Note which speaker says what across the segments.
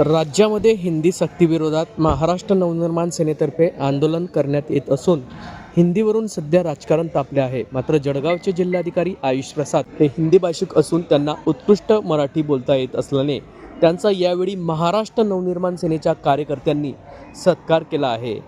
Speaker 1: राज्यामध्ये हिंदी सक्तीविरोधात महाराष्ट्र नवनिर्माण सेनेतर्फे आंदोलन करण्यात येत असून हिंदीवरून सध्या राजकारण तापले आहे. मात्र जळगावचे जिल्हाधिकारी आयुष प्रसाद हे हिंदी भाषिक असून त्यांना उत्कृष्ट मराठी बोलता येत असल्याने त्यांचा यावेळी महाराष्ट्र नवनिर्माण सेनेच्या कार्यकर्त्यांनी सत्कार केला आहे.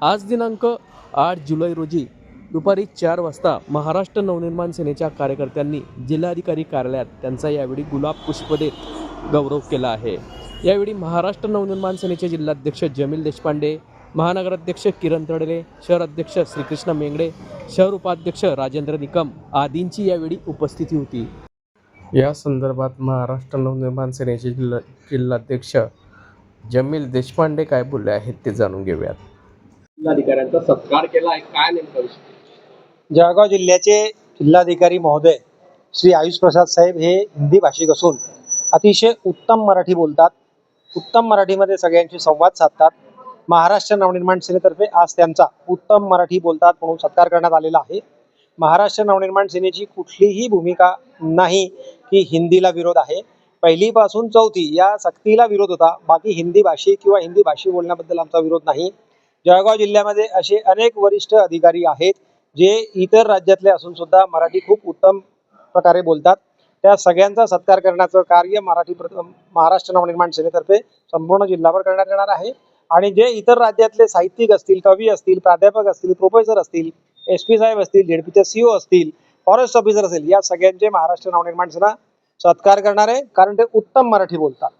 Speaker 1: आज दिनांक आठ जुलै रोजी दुपारी चार वाजता महाराष्ट्र नवनिर्माण सेनेच्या कार्यकर्त्यांनी जिल्हाधिकारी कार्यालयात त्यांचा यावेळी गुलाब पुष्प देत गौरव केला आहे. यावेळी महाराष्ट्र नवनिर्माण सेनेचे जिल्हाध्यक्ष जमील देशपांडे महानगराध्यक्ष किरण तडले शहर अध्यक्ष श्रीकृष्ण मेंगडे शहर उपाध्यक्ष राजेंद्र निकम आदींची यावेळी उपस्थिती होती. या संदर्भात महाराष्ट्र नवनिर्माण सेनेचे जिल्हा जिल्हाध्यक्ष जमील देशपांडे काय बोलले आहेत ते जाणून घेऊयात. जिल्हाधिकाऱ्यांचा सत्कार केला आहे. काय नेमका
Speaker 2: जळगाव जिल्ह्याचे जिल्हाधिकारी महोदय श्री आयुष प्रसाद साहेब हे हिंदी भाषिक असून अतिशय उत्तम मराठी बोलतात. उत्तम मराठीमध्ये सगळ्यांशी संवाद साधतात. महाराष्ट्र नवनिर्माण सेनेतर्फे आज त्यांचा उत्तम मराठी बोलतात म्हणून सत्कार करण्यात आलेला आहे. महाराष्ट्र नवनिर्माण सेनेची कुठलीही भूमिका नाही की हिंदीला विरोध आहे. पहिलीपासून चौथी या सक्तीला विरोध होता. बाकी हिंदी भाषिक किंवा हिंदी भाषी बोलण्याबद्दल आमचा विरोध नाही. जळगाव जिल्ह्यामध्ये असे अनेक वरिष्ठ अधिकारी आहेत जे इतर राज्यातले असून सुद्धा मराठी खूप उत्तम प्रकारे बोलतात. त्या सगळ्यांचा सत्कार करण्याचं कार्य मराठी प्र- महाराष्ट्र नवनिर्माण सेनेतर्फे संपूर्ण जिल्हाभर करण्यात येणार आहे. आणि जे इतर राज्यातले साहित्यिक असतील कवी असतील प्राध्यापक असतील प्रोफेसर असतील एस पी साहेब असतील झेडपीचे सीओ असतील फॉरेस्ट ऑफिसर असेल या सगळ्यांचे महाराष्ट्र नवनिर्माण सेना सत्कार करणार आहे. कारण ते उत्तम मराठी बोलतात.